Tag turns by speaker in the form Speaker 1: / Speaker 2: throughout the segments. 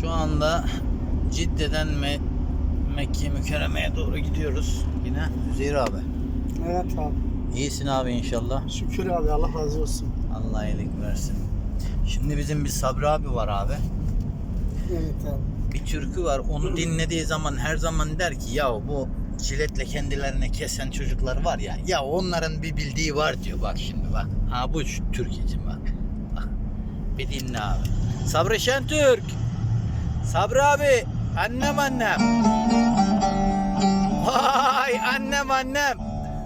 Speaker 1: Şu anda Cidde'den Me Mekke Mükerreme'ye doğru gidiyoruz. Yine Üzeyir abi.
Speaker 2: Evet abi.
Speaker 1: İyisin abi inşallah.
Speaker 2: Şükür abi Allah razı olsun.
Speaker 1: Allah iyilik versin. Şimdi bizim bir Sabri abi var abi.
Speaker 2: Evet abi.
Speaker 1: Bir türkü var. Onu dinlediği zaman her zaman der ki ya bu ciletle kendilerini kesen çocuklar var ya. Ya onların bir bildiği var diyor. Bak şimdi bak. Ha bu Türk için bak. Bak. Bir dinle abi. Sabri Şentürk. Sabri abi. Annem annem. Vay annem annem.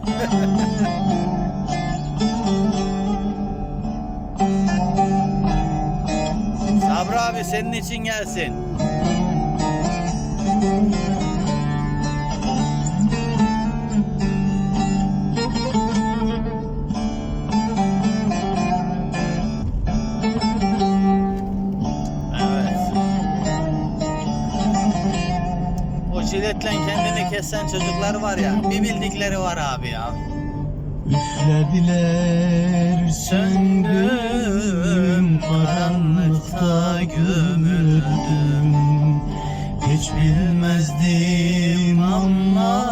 Speaker 1: Sabri abi senin için gelsin. Jiletle kendini kesen çocuklar var ya. Bir bildikleri var abi ya.
Speaker 3: Üflediler söndüm karanlıkta gömüldüm Hiç bilmezdim ama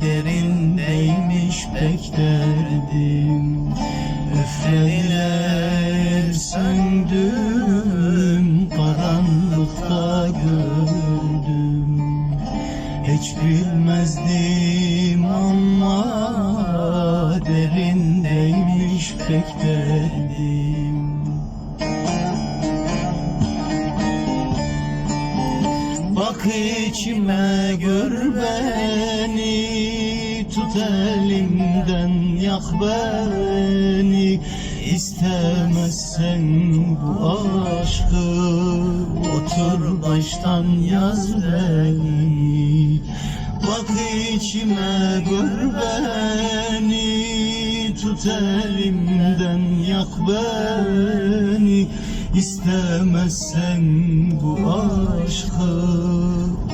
Speaker 3: derindeymiş pek derdim Üflediler söndüm hiç bilmezdim ama derindeymiş pek Bak içime gör beni Tut elimden yak beni. İstemezsen bu aşkı Otur baştan yaz beni. Bak içime gör beni. Tut elimden yak beni. İstemezsen bu aşkı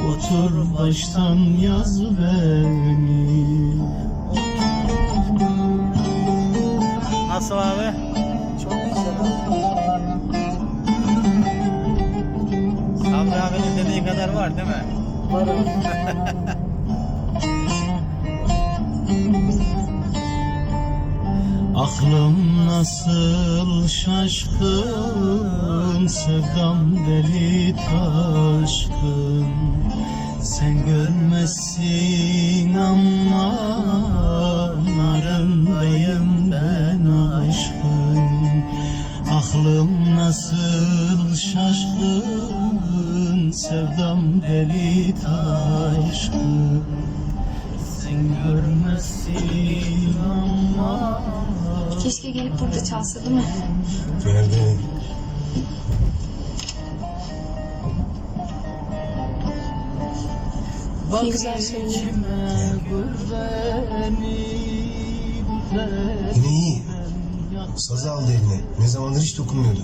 Speaker 3: Otur baştan yaz beni.
Speaker 1: Nasıl abi?
Speaker 2: Çok güzel
Speaker 1: abinin dediği kadar var değil mi?
Speaker 2: Var.
Speaker 3: Aklım nasıl şaşkın Sevdam deli taşkın nasıl şaşkın Sevdam deli taşkın Sen görmezsin ama
Speaker 4: Keşke gelip burada çalsa değil mi?
Speaker 5: Nerede?
Speaker 3: Bak
Speaker 4: Ne güzel söylüyor.
Speaker 5: Yine iyi. Sazı aldı eline. Ne zamandır hiç dokunmuyordu.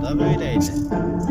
Speaker 1: 的 village。